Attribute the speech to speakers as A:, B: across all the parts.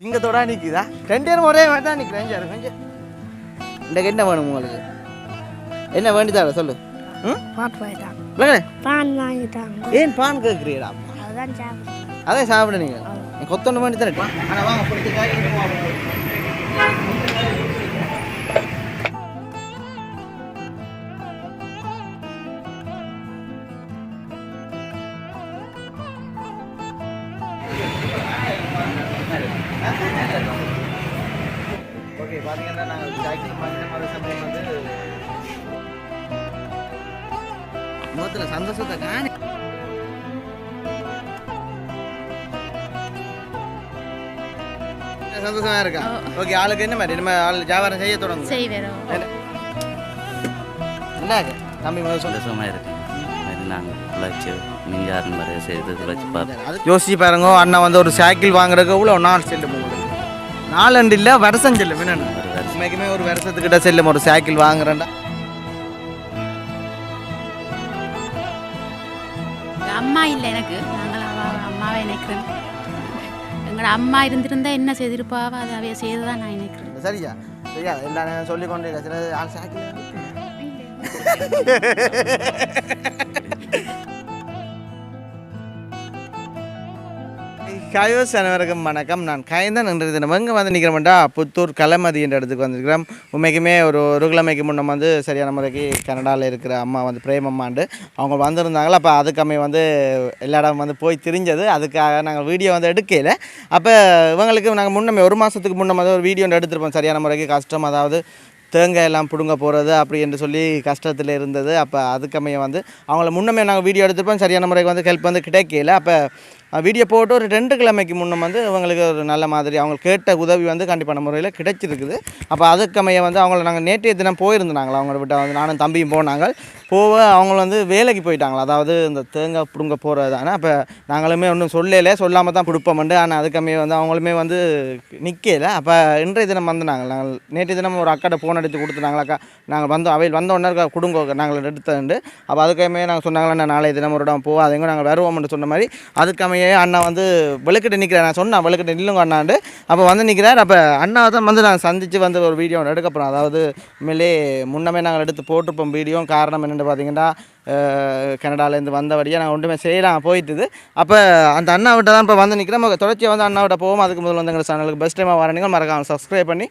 A: சிங்கத்தோட நிற்குதா ரெண்டு பேரும் ஒரே மாதிரி தான் நிற்கிறேன் கொஞ்சம் கொஞ்சம் இந்த என்ன வேணும் உங்களுக்கு? என்ன வேண்டியதா சொல்லு. ம்?
B: பாட்டு
A: இல்லைங்களே
B: பான் வாங்கிட்டாங்க
A: ஏன் பான் கேட்குறீடா
B: அதுதான் சாப்பிடுறேன்
A: அதே சாப்பிட நீங்கள் நீ கொத்தொன்று வேண்டி தானே ஆனால் வாங்க பிடிச்ச ஓகே பார்த்தீங்கன்னா நாங்கள் சைக்கிள் மாற்றின மாதிரி சமயம் வந்து முகத்தில் சந்தோஷத்தை காணி சந்தோஷமா இருக்கா? ஓகே ஆளுக்கு என்ன மாதிரி? நம்ம ஆள் வியாபாரம் செய்ய தொடங்கும்
B: செய்வேறோம்.
A: என்ன? தம்பி முதல்ல சொல்லு.
C: சந்தோஷமாக இருக்கு. நாங்கள் உழைச்சி மிஞ்சாறு மாதிரி செய்து உழைச்சி
A: அது யோசிச்சு பாருங்க அண்ணா வந்து ஒரு சைக்கிள் வாங்குறதுக்கு எவ்வளோ நாள் செல்லும் உங்களுக்கு? நாலண்டு இல்லை வருஷம் செல்லும்
C: வருஷம்
A: உண்மைக்குமே ஒரு வருஷத்துக்கிட்ட செல்லும் ஒரு சைக்கிள் வாங்குறேன்டா.
D: அம்மா இல்லை எனக்கு. நாங்கள் அம்மாவை நினைக்கிறேன் எங்களோட அம்மா இருந்திருந்தா என்ன செய்திருப்பாவோ அதை அவைய செய்து தான் நான் நினைக்கிறேன்.
A: சரியா? சரியா? எல்லாம் நான் சொல்லி கொண்டு சைக்கிள் கயோஸ் அனைவருக்கும் வணக்கம். நான் கயந்தான் என்ற தினம். எங்கே வந்து நிற்கிறோம்டா புத்தூர் களமதி என்ற இடத்துக்கு வந்திருக்கிறோம். உண்மைக்குமே ஒரு ஒரு கிழமைக்கு முன்னே வந்து சரியான முறைக்கு கனடாவில் இருக்கிற அம்மா வந்து பிரேமம்மாண்டு அவங்க வந்திருந்தாங்களா? அப்போ அதுக்கமே வந்து எல்லா இடம் வந்து போய் திரிஞ்சது. அதுக்காக நாங்கள் வீடியோ வந்து எடுக்கல. அப்போ இவங்களுக்கு நாங்கள் முன்னமே ஒரு மாதத்துக்கு முன்னே வந்து ஒரு வீடியோ எடுத்துருப்போம் எடுத்திருப்போம். சரியான முறைக்கு கஷ்டம் அதாவது தேங்காய் எல்லாம் பிடுங்க போகிறது அப்படி என்று சொல்லி கஷ்டத்தில் இருந்தது. அப்போ அதுக்கமைய வந்து அவங்கள முன்னமே நாங்கள் வீடியோ எடுத்திருப்போம். சரியான முறைக்கு வந்து ஹெல்ப் வந்து கிடைக்கல. அப்போ வீடியோ போட்டு ஒரு ரெண்டு கிழமைக்கு முன்னே வந்து இவங்களுக்கு ஒரு நல்ல மாதிரி அவங்க கேட்ட உதவி வந்து கண்டிப்பான முறையில் கிடைச்சிருக்குது. அப்போ அதுக்கமைய வந்து அவங்கள நாங்கள் நேற்றைய தினம் போயிருந்தாங்களா அவங்கள விட்ட வந்து நானும் தம்பியும் போனாங்க. போக அவங்க வந்து வேலைக்கு போயிட்டாங்களா அதாவது இந்த தேங்காய் பிடுங்க போகிறது தானே அப்போ நாங்களுமே ஒன்றும் சொல்லலை சொல்லாமல் தான் கொடுப்போம்ண்டு ஆனால் அதுக்கமைய வந்து அவங்களுமே வந்து நிற்கல அப்போ இன்றைய தினம் வந்து நாங்கள் நாங்கள் நேற்றைய தினம் ஒரு அக்காட்ட ஃபோன் அடித்து கொடுத்துனாங்களாக்கா நாங்கள் வந்தோம் அவையில் வந்த உடனே கொடுங்க நாங்கள் எடுத்ததுண்டு அப்போ அதுக்கமே நாங்கள் சொன்னாங்களா நாளைய தினம் ஒரு இடம் போகாதீங்க நாங்கள் வருவோம்னு சொன்ன மாதிரி அதுக்கமையே அண்ணா வந்து விளக்கிட்டு நிற்கிறேன் நான் சொன்னேன் விளக்கிட்டு நில்லுங்க அண்ணாண்டு அப்போ வந்து நிற்கிறார் அப்போ அண்ணா தான் வந்து நாங்கள் சந்தித்து வந்து ஒரு வீடியோ ஒன்று அதாவது உண்மையிலே முன்னமே நாங்கள் எடுத்து போட்டிருப்போம் வீடியோ காரணம் என்னென்னு பார்த்தீங்கன்னா அஹ், கனடாலேருந்து வந்தபடியாக நாங்கள் ஒன்றுமே செய்யலாம் போயிட்டுது. அப்போ அந்த அண்ணாவிட்ட தான் இப்போ வந்து நிற்கிறோம் நம்ம தொடர்ச்சியாக வந்து அண்ணாவிட்ட போவோம். அதுக்கு முதல்ல வந்து எங்கள் சேனலுக்கு பெஸ்ட் டைமாக வரணுங்க மறக்காமல் சப்ஸ்கிரைப் பண்ணி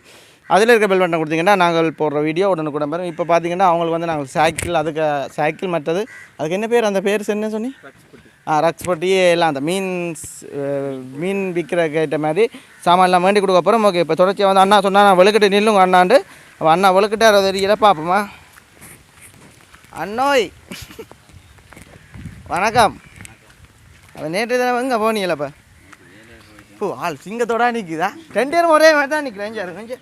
A: அதில் இருக்க பெல் பட்டன் கொடுத்தீங்கன்னா நாங்கள் போடுற வீடியோ உடனே கூட பாருங்க இப்போ பார்த்தீங்கன்னா அவங்களுக்கு வந்து நாங்கள் சைக்கிள் அதுக்கு சைக்கிள் மற்றது. அதுக்கு என்ன பேர்? அந்த பேர் என்ன சொன்னி ரக்ஸ் பொட்டி எல்லாம் அந்த மீன் மீன் விற்கிற கேட்ட மாதிரி சாமான்லாம் வேண்டி கொடுக்க போகிறோம் ஓகே இப்போ தொடர்ச்சியாக வந்து அண்ணா சொன்னால் நான் வெளுக்கிட்டு நில்லுங்க அண்ணாண்டு. அப்போ அண்ணா வெளுக்கிட்டார் அது தெரியல பார்ப்போமா? அண்ணோய். வணக்கம். அப்போ நேற்று தினம் எங்கே போனீங்களப்ப? ஓ ஆள் சிங்கத்தோட நிற்குதா ரெண்டு பேரும் ஒரே மாதிரி தான் நிற்கிறேன் கொஞ்சம்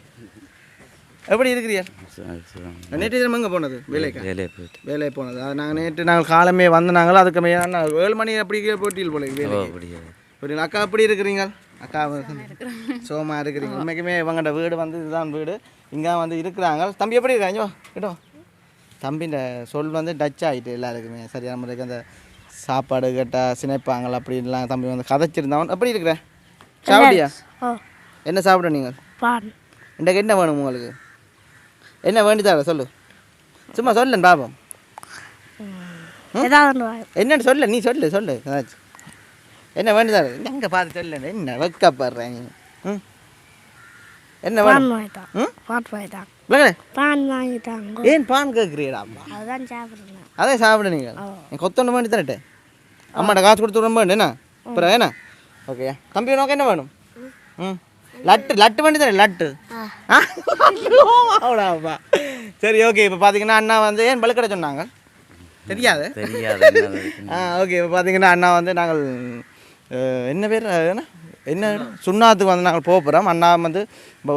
A: எப்படி இருக்கிறீர்கள் நேற்று தினம் எங்கே போனது? வேலைக்கா?
C: வேலையை போயிட்டு.
A: வேலையை போனது. அது நாங்கள் நேற்று நாங்கள் காலமே வந்தனாங்களோ அதுக்கு மே நான் ஏழு மணி அப்படி போட்டியில் போல
C: ஓ
A: வேலை
C: அப்படியா?
A: ஒரு அக்கா எப்படி இருக்கிறீங்க? அக்கா சோமா இருக்கிறீங்க. உண்மைக்குமே இவங்கள்ட வீடு வந்து இதுதான் வீடு. இங்கே வந்து இருக்கிறாங்க. தம்பி எப்படி இருக்காங்க இங்க வா, கிட்ட. தம்பின்ற சொல் வந்து டச் ஆகிட்டு எல்லாருக்குமே. சரியான முறைக்கு அந்த சாப்பாடு கேட்டால் சினைப்பாங்கள் அப்படின்லாம் தம்பி வந்து கதைச்சிருந்தவன். எப்படி இருக்கிற? சாப்பிட்டியா? என்ன சாப்பிட நீங்கள் இன்றைக்கு என்ன வேணும் உங்களுக்கு? என்ன வேண்டியதா சொல்லு? சும்மா சொல்லு பாப்போம்
B: ஏதாவது ஒன்று வாங்கி
A: என்னன்னு சொல்லு நீ சொல்லு சொல்லு ஏதாச்சும். என்ன வேண்டியதா எங்கே பார்த்து சொல்லு என்ன வெக்கப்படுறேன் நீ? ம்? என்ன வேணும்? ஏன் பான் கேட்குறீடா அம்மா?
B: அதுதான் சாப்பிடுறேன்.
A: அதே சாப்பிடு நீங்கள் கொத்தொன்று வேண்டி தரட்டே அம்மாட்ட காசு கொடுத்து விட வேண்டு என்ன? அப்புறம் என்ன? ஓகே தம்பி உனக்கு என்ன வேணும்? ம்? லட்டு லட்டு வேண்டி தரேன் லட்டு? ஆ? அவ்வளோப்பா சரி ஓகே இப்போ பார்த்தீங்கன்னா அண்ணா வந்து ஏன் பழுக்கடை சொன்னாங்க? தெரியாது?
C: தெரியாது என்ன இருக்குன்னு.
A: ஆ ஓகே இப்போ பார்த்தீங்கன்னா அண்ணா வந்து நாங்கள் என்ன பேர் என்ன? என்ன? சுண்ணாத்துக்கு வந்து நாங்கள் போக போகிறோம் அண்ணா வந்து இப்போ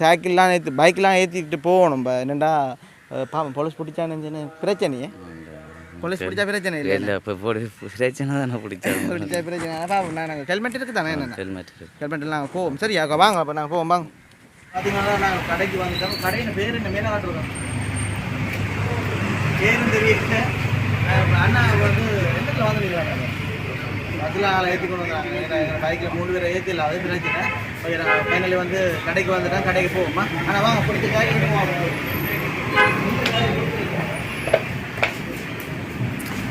A: சைக்கிள்லாம் ஏற்றி பைக்கெலாம் ஏற்றிக்கிட்டு போகணும். இப்போ என்னடா அஹ், பாவம் பொலிஸ் பிடிச்சான்னு பிரச்சனையே. பொலிஸ் பிடிச்சா பிரச்சனை இல்லை
C: இல்லை இப்போ போடி பிரச்சனை தானே பிடிச்சாங்க
A: பிடிச்சா பிரச்சனை. பாவம் நான் நாங்கள் ஹெல்மெட் இருக்குது தானே என்ன
C: ஹெல்மெட்
A: ஹெல்மெட் எல்லாம் போவோம். சரியா அக்கா, வாங்க அப்போ நாங்கள் போவோம் வாங்க. பார்த்தீங்கன்னா நாங்கள் கடைக்கு வந்துட்டோம். கடையின் பேர் என்ன மேலே காட்டுறோம்? பேரும் தெரியல அண்ணா வந்து எந்த வந்து பஸ்ஸில் ஆளை ஏற்றி கொண்டு வந்தாங்க பைக்கில் மூணு பேரை ஏற்றில அது பிரச்சனை. ஃபைனலி வந்து கடைக்கு வந்துட்டேன் கடைக்கு போவோமா? ஆனால் வாங்க பிடிச்ச காய்கறி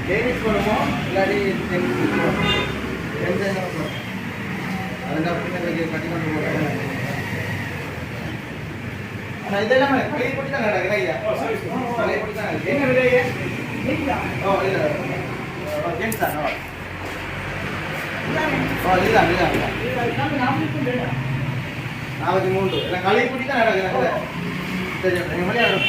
A: லேடிஸ் போடுமோ இல்லாட்டி எந்த அதுதான் பிள்ளைங்களுக்கு கட்டிக்கொண்டு போகிறேன் ஆனால் இதெல்லாம் களி பிடிச்சா நடக்குது ஐயா களி பிடிச்சா என்ன விலை? ஓ இல்லை ஜென்ஸ் தான். ஓ. இதுதான் இதுதான் நாற்பத்தி மூன்று. இல்லை களி நடக்குது சரி மணி ஆகும்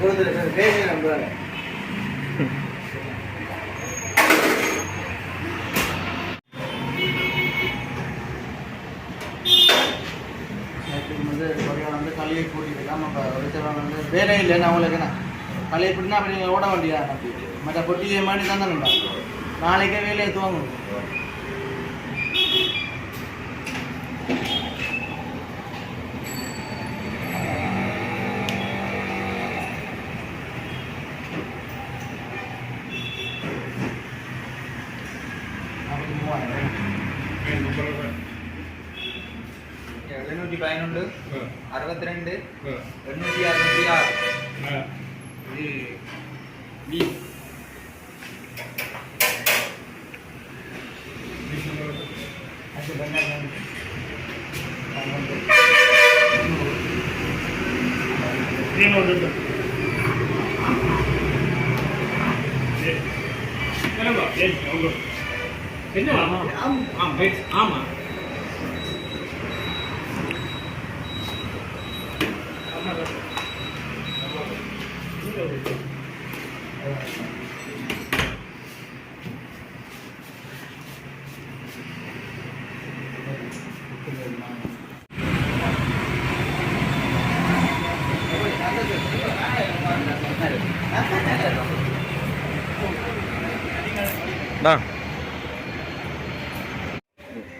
A: ஆ கொடுத்துரு வந்து கொடையால் வந்து களியை கூட்டிட்டு நம்ம வச்சவங்க வந்து வேலை இல்லைன்னு அவங்களுக்கு என்ன களியை கூட்டினா அப்படி நீங்கள் ஓட வேண்டியா மற்ற பொட்டியை மாதிரி தான் நாளைக்கே வேலையை துவங்கணும்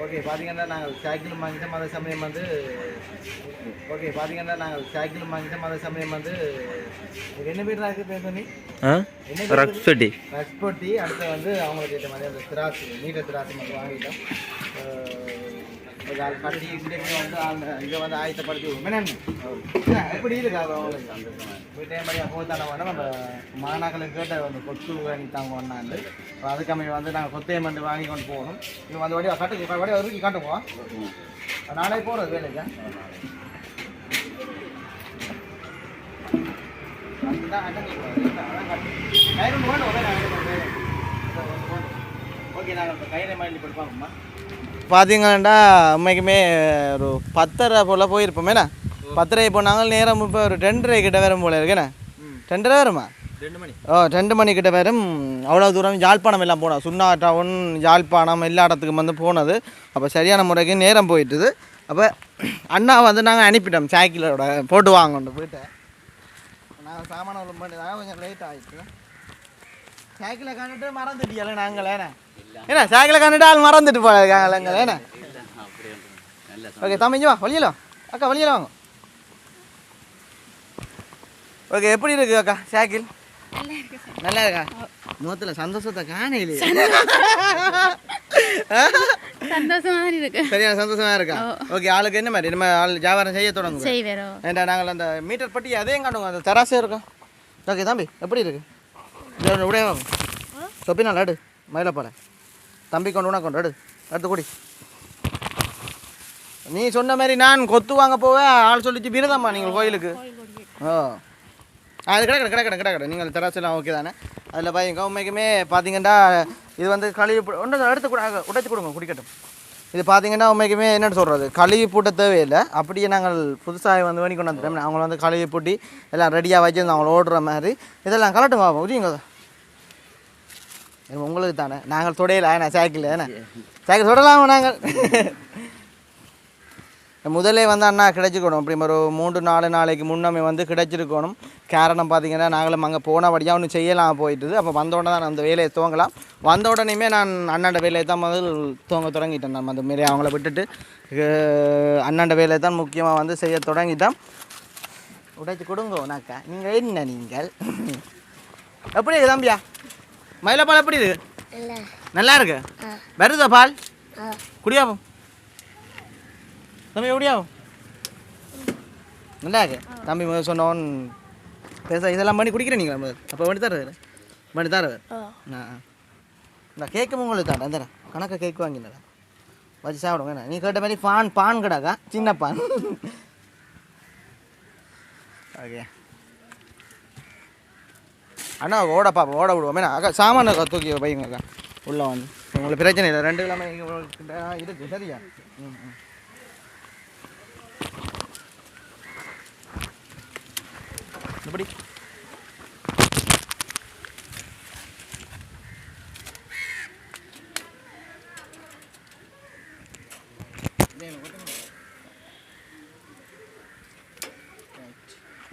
A: ஓகே பார்த்தீங்கன்னா நாங்கள் சைக்கிள் வாங்கிட்டோம் அதே சமயம் வந்து ஓகே பார்த்தீங்கன்னா நாங்கள் சைக்கிள் வாங்கிட்டோம் அதே சமயம் வந்து என்ன பேர் இருக்கு பேர் பண்ணி என்ன பேர்
E: ரக்ஸ்பெட்டி
A: ரக்ஸ்பொட்டி அடுத்து வந்து அவங்களுக்கு ஏற்ற மாதிரி அந்த திராட்சை நீட்ட திராட்சை மட்டும் வாங்கிட்டோம். ஒரு ஆள் கட்டி இன்றைக்கு வந்து அந்த இதை வந்து ஆயத்தப்படுத்தி விடுவோம். எப்படி இருக்கு அது? அவங்களுக்கு வீட்டே மாதிரி அப்போ தானே வேணும் நம்ம மாணாக்களுக்கு கேட்ட அந்த கொத்து வாங்கி தாங்க ஒன்றாண்டு அதுக்கமைய வந்து நாங்கள் கொத்தையை மண்டு வாங்கி கொண்டு போகணும். இது வந்து வடிவா கட்டு வடிவா இறுக்கி காட்டுவோம் நாளை போகிறது வேலைக்கு. ஓகே நாங்கள் இப்போ கையில படிப்பாங்கம்மா பார்த்தீங்கன்னா உண்மைக்குமே ஒரு பத்தரை போல் போயிருப்போமேண்ணா பத்தரை இப்போ நாங்கள் நேரம் இப்போ ஒரு ரெண்டரை கிட்ட வரும் போல இருக்கேண்ணா ரெண்டரை வருமா?
E: ரெண்டு மணி.
A: ஓ ரெண்டு மணி கிட்ட வரும். அவ்வளோ தூரம் யாழ்ப்பாணம் எல்லாம் போனோம். சுண்ணா டவுன் யாழ்ப்பாணம் எல்லா இடத்துக்கும் வந்து போனது. அப்போ சரியான முறைக்கு நேரம் போயிட்டுது. அப்போ அண்ணா வந்து நாங்கள் அனுப்பிட்டோம். சைக்கிளோட போட்டு வாங்கணும் போயிட்டேன் நாங்கள் தான் கொஞ்சம் லேட் ஆகிடுச்சு சைக்கிளை கண்டுட்டு மறந்துட்டியல நாங்களே ஏன்னா சைக்கிளை கண்டுட்டு ஆள் மறந்துட்டு ஏன்னா
C: ஒன்று நல்ல
A: ஓகே தம்பிஞ்சு வா வழியலாம் அக்கா வழியில வாங்க ஓகே எப்படி இருக்கு அக்கா சைக்கிள் நல்லா இருக்கா முகத்தில் சந்தோஷத்தை காணையிலே
D: சந்தோஷமா இருக்கு
A: சரியான சந்தோஷமா இருக்கா ஓகே ஆளுக்கு என்ன மாதிரி நம்ம ஆள் வியாபாரம் செய்ய தொடங்குங்க
D: செய்வேரோ
A: ஏண்டா நாங்கள் அந்த மீட்டர் பட்டி அதையும் காட்டுவோம் அந்த தராசே இருக்கும் ஓகே தம்பி எப்படி இருக்கு உடைய வாங்க சொப்பினா லடு மயிலப்பால தம்பி கொண்டு உனக்கு கொண்டு எடு. எடுத்து குடி. நீ சொன்ன மாதிரி நான் கொத்து வாங்க போவேன் ஆள் சொல்லிச்சு விரதம்மா நீங்கள் கோயிலுக்கு. ஓ. அது கிடக்கட கிடக்கட கிடக்கட நீங்கள் தராசெல்லாம் ஓகே தானே? அதில் பையன் உண்மைக்குமே பார்த்தீங்கன்னா இது வந்து கழுவி ஒன்று எடுத்து கூட உடைச்சி கொடுங்க குடிக்கட்டும். இது பார்த்தீங்கன்னா உண்மைக்குமே என்னென்னு சொல்கிறது? கழுவி பூட்ட தேவையில்லை. அப்படியே நாங்கள் புதுசாக வந்து வேணி கொண்டு வந்துட்டோம். அவங்க வந்து கழுவி பூட்டி எல்லாம் ரெடியாக வச்சு அவங்கள ஓடுற மாதிரி. இதெல்லாம் கலட்டும் பார்ப்போம் புரியுங்க உங்களுக்கு தானே. நாங்கள் தொடையில நான் சைக்கிள் ஏன்னா சைக்கிள் தொடலாமா நாங்கள்? முதலே வந்து அண்ணா கிடைச்சிக்கணும். அப்படி ஒரு மூன்று நாலு நாளைக்கு முன்னமே வந்து கிடைச்சிருக்கணும். காரணம் பார்த்தீங்கன்னா நாங்களும் அங்கே போனபடியாக ஒன்று செய்யலாம் போயிட்டுது. அப்போ வந்த உடனே தான் அந்த வேலையை துவங்கலாம். வந்த உடனேயுமே நான் அண்ணாண்ட வேலையை தான் முதல் துவங்க தொடங்கிட்டேன். நம்ம அந்த மாரி அவங்கள விட்டுட்டு அண்ணாண்ட வேலையை தான் முக்கியமாக வந்து செய்ய தொடங்கிட்டேன் உடைச்சு கொடுங்க உனக்கா நீங்கள் என்ன நீங்கள்? எப்படி தம்பியா? மயிலப்பால் எப்படி இருக்கு? நல்லா. இருக்கு? வருதா பால்? குடியாவும். தம்பி எப்படியாவும் நல்லா இருக்கு. தம்பி முதல்ல சொன்னோன் பேச இதெல்லாம் பண்ணி குடிக்கிறேன் நீங்கள் முதல் அப்போ பண்ணி தர பண்ணி தர ஆ. இந்த கேக்கு உங்களுக்கு தாண்டா இந்த கணக்கை கேக் வாங்கினடா. வச்சு சாப்பிடுங்க என்ன? நீ கேட்ட மாதிரி பான் பான் கடாக்கா? சின்ன பான். ஓகே அண்ணா ஓட பாப்பா ஓட விடுவோம். ஏன்னா அக்கா சாமான தூக்கி வைங்க அக்கா. உள்ளே வந்து. உங்களுக்கு பிரச்சனை இல்லை. ரெண்டு கிலோமே இருக்கு சரியா? ம் ம். எப்படி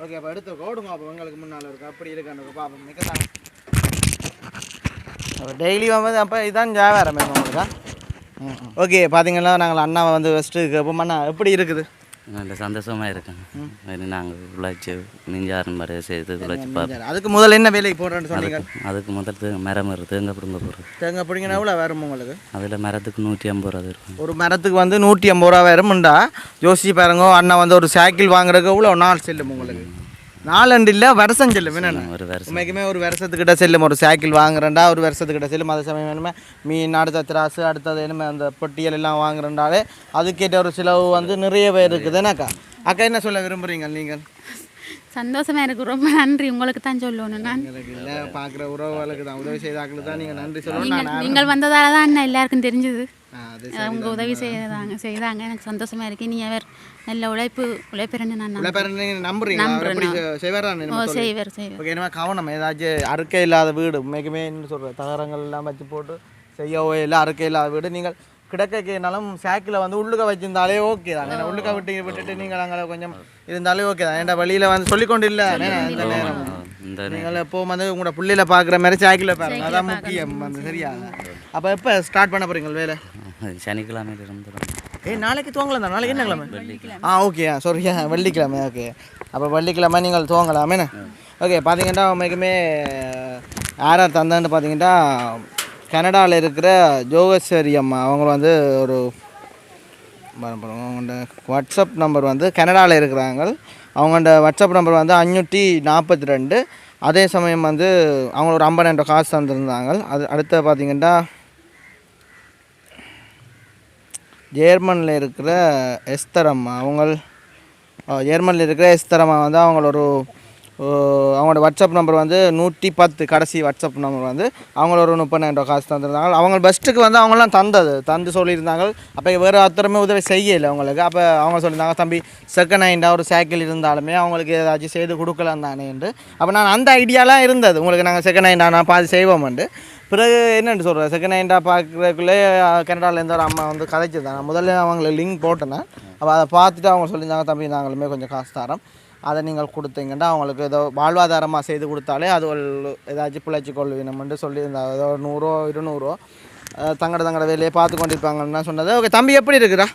A: ஓகே அப்போ எடுத்து ஓடுங்க அப்போ உங்களுக்கு முன்னால் இருக்கு. அப்படி இருக்கான்னு பாப்போம். மிக்கதான் அப்போ டெய்லி வந்து அப்போ இதான் வியாபாரம் உங்களுக்கு ஓகே பார்த்தீங்கன்னா நாங்கள் அண்ணாவை வந்து ஃபஸ்ட்டு கேட்போம் அண்ணா எப்படி இருக்குது?
C: நல்ல சந்தோஷமாக இருக்கேன் நாங்கள் உழைச்சி மிஞ்சாரன் மாதிரி செய்து உழைச்சி பார்ப்போம்.
A: அதுக்கு முதல்ல என்ன வேலைக்கு போடுறேன்னு சொன்னீங்க?
C: அதுக்கு முதல் மரம் இருக்குது தேங்காய் பிடுங்க போகிறது
A: தேங்காய் பிடிங்கினா எவ்வளோ வரும் உங்களுக்கு?
C: அதில் மரத்துக்கு நூற்றி ஐம்பது ரூபா இருக்கும்
A: ஒரு மரத்துக்கு வந்து நூற்றி ஐம்பது ரூபா வரும்ண்டா யோசிச்சு பாருங்க அண்ணா வந்து ஒரு சைக்கிள் வாங்குறதுக்கு எவ்வளோ நாள் செல்லும் உங்களுக்கு? நாலண்டு இல்லை வருஷம் செல்லும் என்னென்ன
C: ஒரு வருஷம்
A: உண்மைக்குமே ஒரு வருஷத்துக்கிட்ட செல்லும் ஒரு சைக்கிள் வாங்குறேன்டா ஒரு வருஷத்துக்கிட்ட செல்லும் அதே சமயம் வேணுமே மீன் அடுத்த திராசு அடுத்தது என்னமே அந்த பொட்டியல் எல்லாம் வாங்குறேன்டாலே அதுக்கேற்ற ஒரு செலவு வந்து நிறைய பேர் இருக்குது என்னக்கா அக்கா என்ன சொல்ல விரும்புறீங்க நீங்கள்
D: சந்தோஷமா எனக்கு ரொம்ப நன்றி. உங்களுக்கு தான் சொல்லணும். நான்
A: பார்க்குற உறவுகளுக்கு தான். உதவி செய்தாக்களுக்கு தான் நீங்கள் நன்றி சொல்லணும்.
D: நீங்கள் வந்ததால தான் என்ன எல்லாருக்கும் தெரிஞ்சது. அவங்க உதவி செய்தாங்க செய்தாங்க. எனக்கு சந்தோஷமா இருக்கு. நீ அவர் நல்ல உழைப்பு உழைப்பிறன்னு நான் நம்புறேன். ஓ செய்வர் செய்வர்.
A: ஓகே என்ன கவனம். ஏதாச்சும் அறுக்கை இல்லாத வீடு உண்மைக்குமே என்ன சொல்கிறது தகரங்கள் எல்லாம் வச்சு போட்டு செய்யவோ இல்லை. அறுக்கை இல்லாத வீடு. நீங்கள் கிடக்கைக்குனாலும் சாக்கில் வந்து உள்ளுக்க வச்சிருந்தாலே ஓகே தான். ஏன்னா உள்ளுக்க விட்டு விட்டுட்டு நீங்கள் அங்கே கொஞ்சம் இருந்தாலே ஓகே தான். ஏன்டா வெளியில் வந்து சொல்லிக்கொண்டு இல்லை இந்த நேரம். நீங்கள் எப்போ வந்து உங்களோட புள்ளையில பார்க்குற மாதிரி சாக்கில் பாருங்க. அதான் முக்கியம். வந்து சரியா? அப்போ எப்போ ஸ்டார்ட் பண்ண போகிறீங்க வேலை?
C: சனிக்கிழமையில இருந்து
A: ஏய் நாளைக்கு துவங்கலாம் தான் நாளைக்கு என்ன கிழமை? ஆ ஓகே சாரி வெள்ளிக்கிழமை. ஓகே அப்போ வெள்ளிக்கிழமை நீங்கள் துவங்கலாமே. ஓகே பார்த்தீங்கன்னா உண்மைக்குமே யார் யார் தந்தான்னு பார்த்தீங்கன்னா கனடாவில் இருக்கிற ஜோகேஸ்வரி அம்மா அவங்க வந்து ஒரு அவங்களோட வாட்ஸ்அப் நம்பர் வந்து கனடாவில் இருக்கிறாங்க. அவங்களோட வாட்ஸ்அப் நம்பர் வந்து அஞ்சூற்றி நாற்பத்தி ரெண்டு அதே சமயம் வந்து அவங்க ஒரு ஐம்பதாயிரம் காசு தந்திருந்தாங்க. அது அடுத்து பார்த்திங்கன்னா ஜேர்மனில் இருக்கிற எஸ்தரம்மா அவங்க ஜேர்மனில் இருக்கிற எஸ்தரம்மா வந்து அவங்கள ஒரு அவங்களோட வாட்ஸ்அப் நம்பர் வந்து நூற்றி பத்து கடைசி வாட்ஸ்அப் நம்பர் வந்து அவங்கள ஒரு முப்பதாயிரம் ரூபா காசு தந்திருந்தாங்க. அவங்க பெஸ்ட்டுக்கு வந்து அவங்களாம் தந்தது. தந்து சொல்லியிருந்தாங்க. அப்போ வேறு ஒருத்தருமே உதவி செய்யலை அவங்களுக்கு. அப்போ அவங்க சொல்லியிருந்தாங்க தம்பி செகண்ட் ஹேண்டாக ஒரு சைக்கிள் இருந்தாலுமே அவங்களுக்கு ஏதாச்சும் செய்து கொடுக்கலாம் தானேன்ட்டு அப்போ நான் அந்த ஐடியாலாம் இருந்தது. உங்களுக்கு நாங்கள் செகண்ட் ஹேண்டாக நான் பாதி செய்வோம்ண்டு பிறகு என்னென்னு சொல்கிறேன் செகண்ட் ஹேண்டாக பார்க்குறதுக்குள்ளே கனடாவிலேருந்து ஒரு அம்மா வந்து கதைச்சிருந்தாங்க. முதல்ல அவங்கள லிங்க் போட்டேன் அப்போ அதை பார்த்துட்டு அவங்க சொல்லியிருந்தாங்க தம்பி நாங்களுமே கொஞ்சம் காசு தரோம். அதை நீங்கள் கொடுத்தீங்கன்னா அவங்களுக்கு ஏதோ வாழ்வாதாரமாக செய்து கொடுத்தாலே அது ஒரு ஏதாச்சும் பிழைச்சி கொள்வீனம்னு சொல்லியிருந்தாங்க ஏதோ நூறோ இருநூறோ தங்கட தங்கட வேலையை பார்த்து கொண்டிருப்பாங்கன்னு சொன்னது. ஓகே தம்பி எப்படி இருக்குடா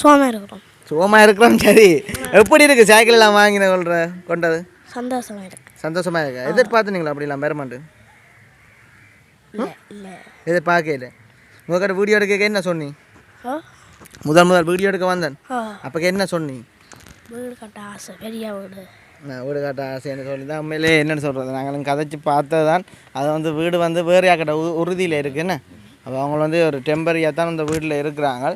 B: சுவாமி இருக்கிறோம்.
A: சுகமா இருக்கிறோம் சரி. எப்படி இருக்கு? சைக்கிள் எல்லாம் வாங்கின கொள்ற கொண்டது?
B: சந்தோஷமா இருக்கு.
A: சந்தோஷமா இருக்கு? எதிர்பார்த்துனீங்களா அப்படிலாம்
B: இல்லை
A: எதிர்பார்க்கல. உங்ககிட்ட வீடியோ எடுக்க என்ன சொன்னி? முதல் முதல் வீடியோ எடுக்க வந்தேன். அப்போ என்ன சொன்னி?
B: வீடு கட்ட ஆசை பெரிய வீடு.
A: நான் வீடு கட்ட ஆசைன்னு சொல்லி தான் உண்மையிலே என்னென்னு சொல்கிறது நாங்களும் கதைச்சி பார்த்தது தான் அது வந்து வீடு வந்து வேறு யாக்கிட்ட உ உறுதியில் இருக்குன்னு. அப்போ அவங்க வந்து ஒரு டெம்பரரியாக தான் அந்த வீட்டில் இருக்கிறாங்க.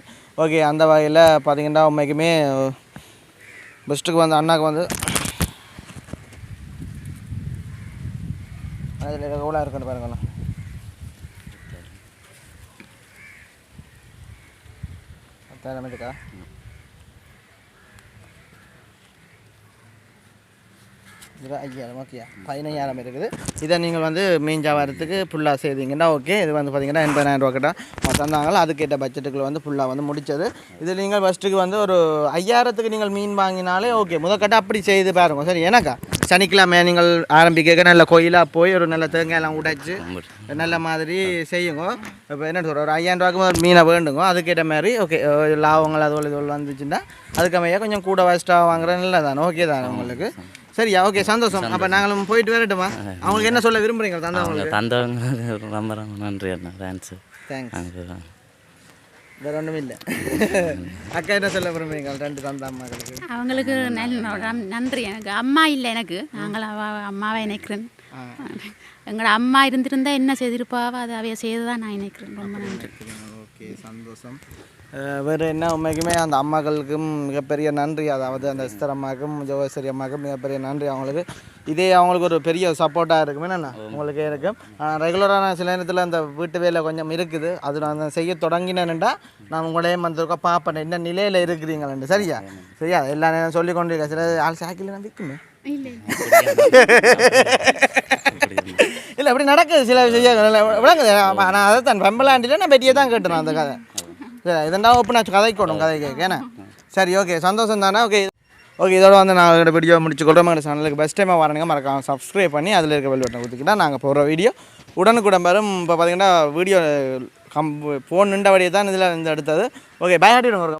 A: ஓகே அந்த வகையில் பார்த்தீங்கன்னா உண்மைக்குமே பெஸ்ட்டுக்கு வந்து அண்ணாக்கு வந்து அதில் எவ்வளோ இருக்குன்னு பாருங்களேன் பத்தாயிரம் இருக்கா இது ஐயாயிரம் ஓகே பதினையாயிரம் இருக்குது. இதை நீங்கள் வந்து மீன் ஜாவாரத்துக்கு ஃபுல்லாக செய்தீங்கன்னா ஓகே இது வந்து பார்த்தீங்கன்னா எண்பதாயிரம் ரூபா கிட்ட தந்தாங்களோ அதுக்கேற்ற பட்ஜெட்டுக்குள்ள வந்து ஃபுல்லாக வந்து முடிச்சது. இது நீங்கள் ஃபஸ்ட்டுக்கு வந்து ஒரு ஐயாயிரத்துக்கு நீங்கள் மீன் வாங்கினாலே ஓகே முதற்கட்ட அப்படி செய்து பாருங்க. சரி எனக்கா? சனிக்கிழமை நீங்கள் ஆரம்பிக்க நல்ல கோயிலாக போய் ஒரு நல்ல தேங்காயெல்லாம் உடைச்சு நல்ல மாதிரி செய்யுங்க. இப்போ என்ன சொல்கிற ஒரு ஐயாயிரம் ரூபாய்க்கு மீனை வேண்டுங்க. அதுக்கேற்ற மாதிரி ஓகே லாபங்கள் அதுவள் இதுபோல் வந்துச்சுன்னா அதுக்கமையாக கொஞ்சம் கூட வஸ்ட்டாக வாங்குறது நல்லதானே? ஓகே தானே உங்களுக்கு? சரியா? ஓகே சந்தோஷம். அப்போ நாங்களும் போயிட்டு வரட்டுமா? அவங்களுக்கு என்ன சொல்ல விரும்புறீங்க?
C: அவங்க
A: தந்தவங்களுக்கு
C: தந்தவங்க ரொம்ப ரொம்ப நன்றி அண்ணா. தேங்க்ஸ்
A: தேங்க்ஸ் வேற ஒன்றும் இல்லை. அக்கா என்ன சொல்ல விரும்புறீங்க? ரெண்டு தந்த அம்மாக்களுக்கு.
D: அவங்களுக்கு நன்றி. எனக்கு அம்மா இல்லை எனக்கு. நாங்கள் அவ அம்மாவை நினைக்கிறேன். எங்களோட அம்மா இருந்திருந்தா என்ன செய்திருப்பாவோ அதை அவைய செய்து தான் நான் நினைக்கிறேன். ரொம்ப நன்றி.
A: ஓகே சந்தோஷம். வேறு என்ன உண்மைக்குமே அந்த அம்மாக்களுக்கும் மிகப்பெரிய நன்றி. அதாவது அந்த சிஸ்டர் அம்மாவுக்கும் ஜோகேஸ்வரி அம்மாவுக்கும் மிகப்பெரிய நன்றி. அவங்களுக்கு இதே அவங்களுக்கு ஒரு பெரிய சப்போர்ட்டாக இருக்கும். என்னென்ன? உங்களுக்கு இருக்கும். ரெகுலரான சில நேரத்தில் அந்த வீட்டு வேலை கொஞ்சம் இருக்குது. அது நான் செய்ய தொடங்கினேன்டா நான் உங்களையும் வந்திருக்கோம். பார்ப்பேன் என்ன நிலையில் இருக்கிறீங்களேன்னு சரியா? சரியா? எல்லா நேரம் சொல்லி கொண்டிருக்கேன். சில ஆள் சாக்கில் நான் விற்குமே.
D: இல்லை
A: இல்லை. அப்படி நடக்குது. சில விஷயம் விளங்குது. நான் அதை தான் வெம்பலாண்டியில் நான் பெட்டியை தான் கேட்டுறேன் அந்த கதை. இதெண்டா ஓப்பன் ஆச்சு கதைக்கணும் கதை கேட்க என்ன? சரி ஓகே சந்தோஷம் தானே? ஓகே ஓகே இதோட வந்து நான் இதோட வீடியோ முடிச்சுக்கொள்கிறோம் எங்கள் சேனலுக்கு பெஸ்ட் டைமாக வரணுங்க. மறக்காம சப்ஸ்கிரைப் பண்ணி அதில் இருக்க பெல் பட்டன் கொடுத்துக்கிட்டா நாங்கள் போகிற வீடியோ உடனுக்குடன் வரும். இப்போ பார்த்தீங்கன்னா வீடியோ கம் ஃபோன் நின்றபடியே தான் இதில் வந்து எடுத்தது ஓகே பை ஹாட்டி